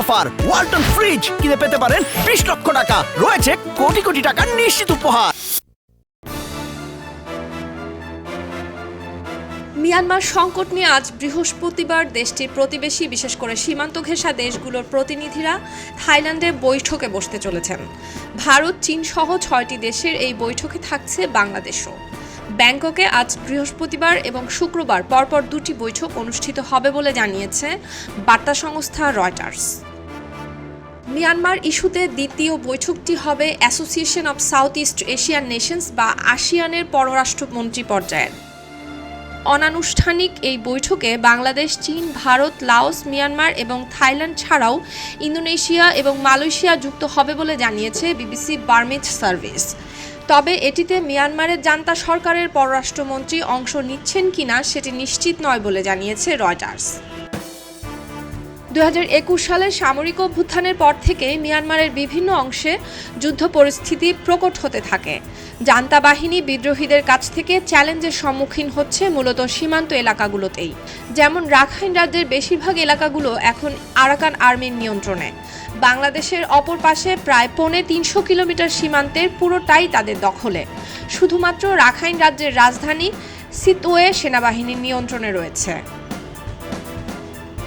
Offer. Walton fridge কিনে পেতে পারেন বিশ লক্ষ টাকা। রয়েছে কোটি কোটি টাকার নিশ্চিত উপহার। মিয়ানমার সংকট নিয়ে আজ বৃহস্পতিবার দেশটির প্রতিবেশী, বিশেষ করে সীমান্ত ঘেঁষা দেশগুলোর প্রতিনিধিরা থাইল্যান্ডে বৈঠকে বসতে চলেছেন। ভারত, চীন সহ ছয়টি দেশের এই বৈঠকে থাকছে বাংলাদেশও। ব্যাংককে আজ বৃহস্পতিবার এবং শুক্রবার পরপর দুটি বৈঠক অনুষ্ঠিত হবে বলে জানিয়েছে বার্তা সংস্থা রয়টার্স। মিয়ানমার ইস্যুতে দ্বিতীয় বৈঠকটি হবে Association of South East Asian Nations বা আসিয়ানের পররাষ্ট্রমন্ত্রী পর্যায়ের। অনানুষ্ঠানিক এই বৈঠকে বাংলাদেশ, চীন, ভারত, লাওস, মিয়ানমার এবং থাইল্যান্ড ছাড়াও ইন্দোনেশিয়া এবং মালয়েশিয়া যুক্ত হবে বলে জানিয়েছে বিবিসি বার্মিজ সার্ভিস। তবে এটিতে মিয়ানমারের জান্তা সরকারের পররাষ্ট্রমন্ত্রী অংশ নিচ্ছেন কিনা সেটি নিশ্চিত নয় বলে জানিয়েছে রয়টার্স। দু সালের সামরিক অভ্যুত্থানের পর থেকে মিয়ানমারের বিভিন্ন অংশে যুদ্ধ পরিস্থিতি প্রকট হতে থাকে। জান্তা বাহিনী বিদ্রোহীদের কাছ থেকে চ্যালেঞ্জের সম্মুখীন হচ্ছে মূলত সীমান্ত এলাকাগুলোতেই। যেমন রাখাইন রাজ্যের বেশিরভাগ এলাকাগুলো এখন আরাকান আর্মির নিয়ন্ত্রণে। বাংলাদেশের অপর পাশে প্রায় পৌনে তিনশো কিলোমিটার সীমান্তের পুরোটাই তাদের দখলে। শুধুমাত্র রাখাইন রাজ্যের রাজধানী সিতোয়ে সেনাবাহিনীর নিয়ন্ত্রণে রয়েছে।